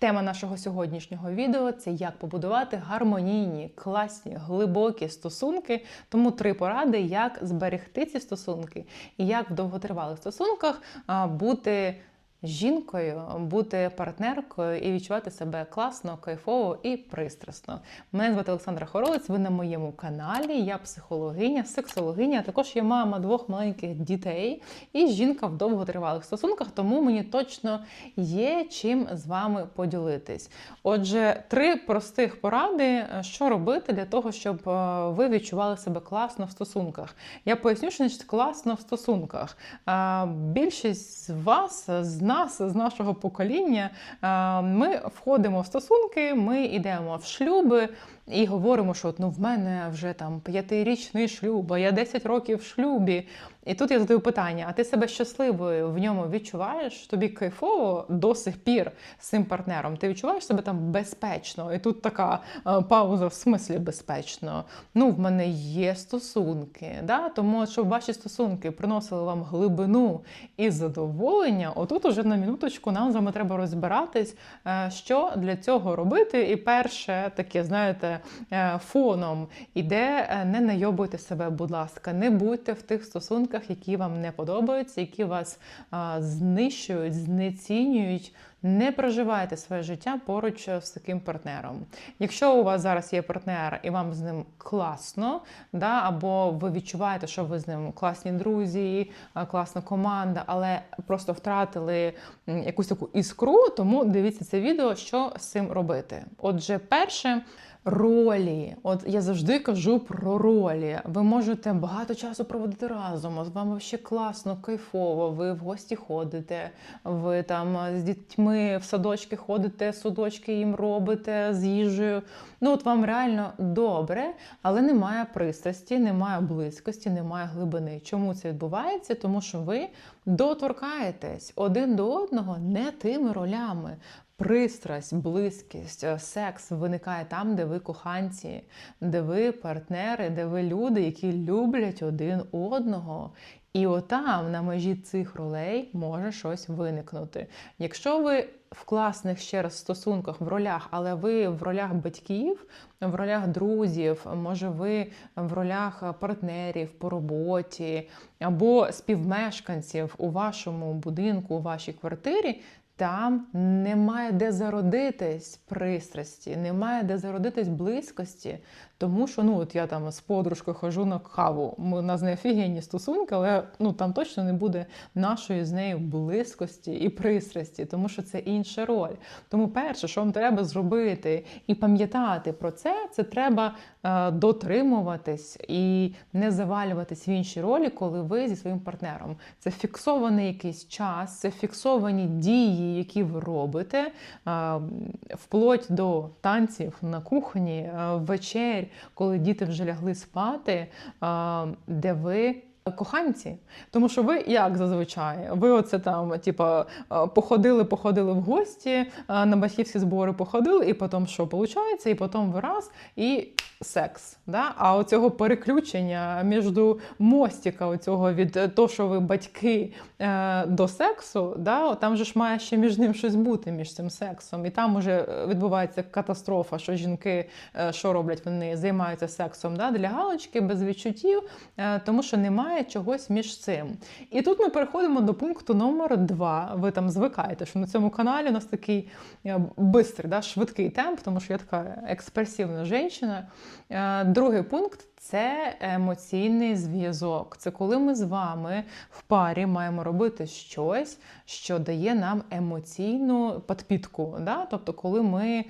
Тема нашого сьогоднішнього відео це як побудувати гармонійні, класні, глибокі стосунки. Тому три поради, як зберегти ці стосунки і як в довготривалих стосунках бути жінкою, бути партнеркою і відчувати себе класно, кайфово і пристрасно. Мене звати Олександра Хоролець. Ви на моєму каналі. Я психологиня, сексологиня, а також я мама двох маленьких дітей і жінка в довготривалих стосунках, тому мені точно є чим з вами поділитись. Отже, три простих поради, що робити для того, щоб е, ви відчували себе класно в стосунках. Я поясню, що значить класно в стосунках. Е, Більшість з вас, з нас, з нашого покоління, е, ми входимо в стосунки, ми йдемо в шлюби. І говоримо, що от, ну в мене вже там п'ятирічний шлюб, а я 10 років в шлюбі. І тут я задаю питання: а ти себе щасливою в ньому відчуваєш? Тобі кайфово до сих пір з цим партнером? Ти відчуваєш себе там безпечно? І тут така е, пауза в смислі безпечно. Ну, в мене є стосунки. Да? Тому щоб ваші стосунки приносили вам глибину і задоволення, отут уже на минуточку нам з вами треба розбиратись, е, що для цього робити. І перше таке, знаєте, фоном іде, е, не найобуйте себе, будь ласка, не будьте в тих стосунках, які вам не подобаються, які вас знищують, знецінюють. Не проживайте своє життя поруч з таким партнером. Якщо у вас зараз є партнер і вам з ним класно, да, або ви відчуваєте, що ви з ним класні друзі, класна команда, але просто втратили якусь таку іскру, тому дивіться це відео, що з цим робити. Отже, перше. Ролі, от я завжди кажу про ролі. Ви можете багато часу проводити разом. От вам ще класно, кайфово. Ви в гості ходите, ви там з дітьми в садочки ходите, судочки їм робите з їжею. Ну от вам реально добре, але немає пристрасті, немає близькості, немає глибини. Чому це відбувається? Тому що ви доторкаєтесь один до одного не тими ролями. Пристрасть, близькість, е, секс виникає там, де ви коханці, де ви партнери, де ви люди, які люблять один одного. І отам, на межі цих ролей, може щось виникнути. Якщо ви в класних ще раз стосунках в ролях, але ви в ролях батьків, в ролях друзів, може, ви в ролях партнерів по роботі або співмешканців у вашому будинку, у вашій квартирі. Там немає де зародитись пристрасті, немає де зародитись близькості, тому що ну от я там з подружкою хожу на каву. У нас не офігенні стосунки, але ну там точно не буде нашої з нею близькості і пристрасті, тому що це інша роль. Тому перше, що вам треба зробити і пам'ятати про це, це треба е, дотримуватись і не завалюватись в інші ролі, коли ви зі своїм партнером. Це фіксований якийсь час, це фіксовані дії, які ви робите, е, вплоть до танців на кухні, е, вечер коли діти вже лягли спати, де ви. Коханці, тому що ви як зазвичай, ви оце там, типа, походили, походили в гості, на батьківські збори походили, і потім що виходить, і потім ви раз, і секс. Да? А оцього переключення між мостика, оцього від того, що ви батьки е, до сексу, да? там же ж має ще між ним щось бути між цим сексом. І там вже відбувається катастрофа, що жінки е, що роблять, вони займаються сексом да? для галочки, без відчуттів, е, тому що немає чогось між цим. І тут ми переходимо до пункту номер два. Ви там звикаєте, що на цьому каналі у нас такий бистрий, да? швидкий темп, тому що я така експресивна жінка. Другий пункт це емоційний зв'язок. Це коли ми з вами в парі маємо робити щось, що дає нам емоційну підпітку. Да? Тобто, коли ми е,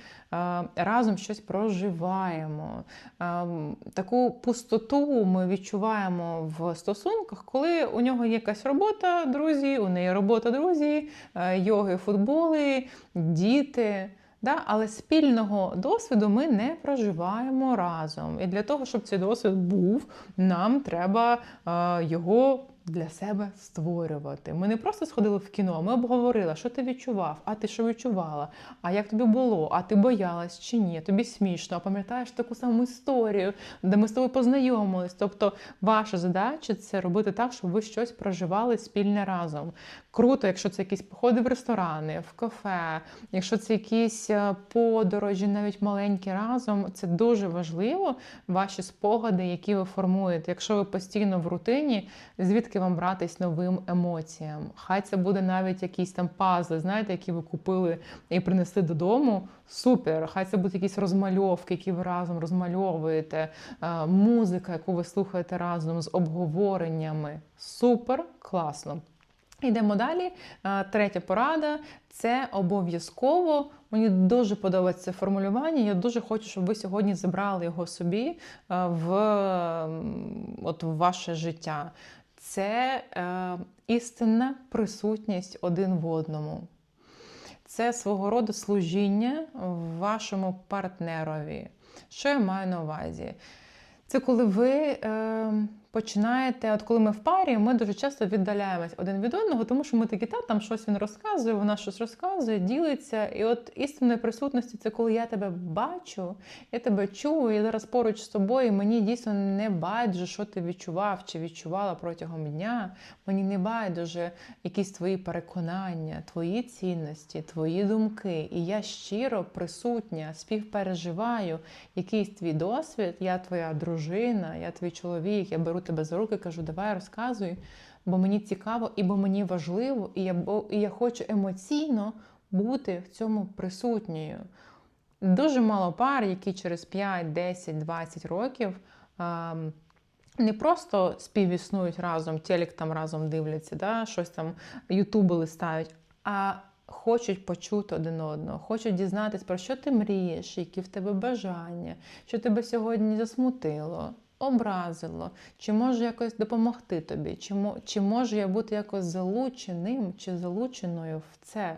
разом щось проживаємо. Е, таку пустоту ми відчуваємо в стосунках, коли у нього є якась робота, друзі, у неї робота, друзі, е, йоги, футболи, діти. Да? Але спільного досвіду ми не проживаємо разом. І для того, щоб цей досвід був, нам треба е, його для себе створювати. Ми не просто сходили в кіно, ми обговорили, що ти відчував, а ти що відчувала, а як тобі було, а ти боялась чи ні, тобі смішно, а пам'ятаєш таку саму історію, де ми з тобою познайомились. Тобто, ваша задача це робити так, щоб ви щось проживали спільне разом. Круто, якщо це якісь походи в ресторани, в кафе, якщо це якісь е, подорожі, навіть маленькі разом, це дуже важливо, ваші спогади, які ви формуєте. Якщо ви постійно в рутині, звідки вам братись новим емоціям? Хай це буде навіть якісь там пазли, знаєте, які ви купили і принесли додому. Супер! Хай це будуть якісь розмальовки, які ви разом розмальовуєте, е, музика, яку ви слухаєте разом з обговореннями. Супер, класно. Йдемо далі. Е, Третя порада це обов'язково. Мені дуже подобається це формулювання. Я дуже хочу, щоб ви сьогодні забрали його собі е, в, от, в ваше життя. Це е, істинна присутність один в одному. Це свого роду служіння вашому партнерові. Що я маю на увазі? Це коли ви е, починаєте, от коли ми в парі, ми дуже часто віддаляємось один від одного, тому що ми такі, та там щось він розказує, вона щось розказує, ділиться. І от істинної присутності це коли я тебе бачу, я тебе чую, я зараз поруч з тобою, і мені дійсно не байдуже, що ти відчував чи відчувала протягом дня. Мені не байдуже якісь твої переконання, твої цінності, твої думки. І я щиро присутня, співпереживаю якийсь твій досвід, я твоя дружина, я твій чоловік, я беру тебе за руки, кажу, давай розказуй, бо мені цікаво і бо мені важливо, і я, бо, і я хочу емоційно бути в цьому присутньою. Дуже мало пар, які через 5, 10, 20 років. ем, не просто співіснують разом, телек там разом дивляться, да, щось там ютуби листають, а хочуть почути один одного, хочуть дізнатись, про що ти мрієш, які в тебе бажання, що тебе сьогодні засмутило, образило, чи можу якось допомогти тобі, чи, чи можу я бути якось залученим чи залученою в це.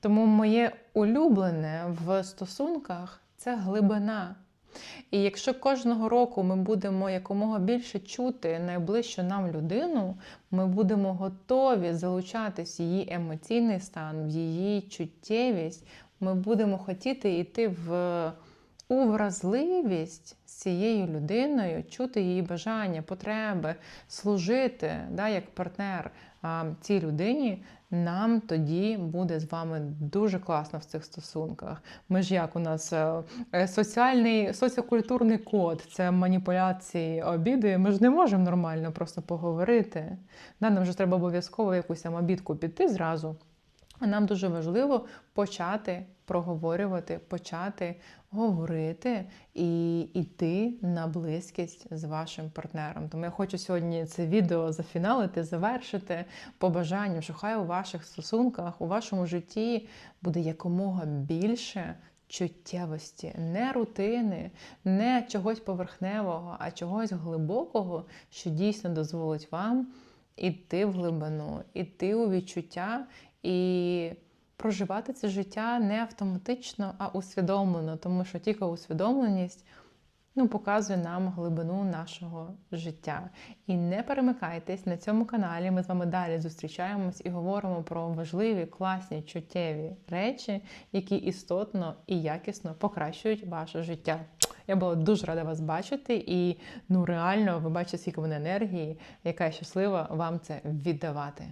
Тому моє улюблене в стосунках це глибина. І якщо кожного року ми будемо якомога більше чути найближчу нам людину, ми будемо готові залучатись в її емоційний стан, в її чуттєвість, ми будемо хотіти йти в у вразливість з цією людиною, чути її бажання, потреби, служити да, як партнер а, цій людині, нам тоді буде з вами дуже класно в цих стосунках. Ми ж як у нас е, е, соціальний соціокультурний код, це маніпуляції, обіди. Ми ж не можемо нормально просто поговорити. Да, нам ж треба обов'язково якусь обідку піти зразу. Нам дуже важливо почати проговорювати, почати говорити і йти на близькість з вашим партнером. Тому я хочу сьогодні це відео зафіналити, завершити побажанням, що хай у ваших стосунках, у вашому житті буде якомога більше. Чуттєвості, не рутини, не чогось поверхневого, а чогось глибокого, що дійсно дозволить вам іти в глибину, іти у відчуття і проживати це життя не автоматично, а усвідомлено, тому що тільки усвідомленість ну, показує нам глибину нашого життя. І не перемикайтесь на цьому каналі. Ми з вами далі зустрічаємось і говоримо про важливі, класні, чуттєві речі, які істотно і якісно покращують ваше життя. Я була дуже рада вас бачити, і ну реально ви бачите, скільки в мене енергії, яка щаслива вам це віддавати.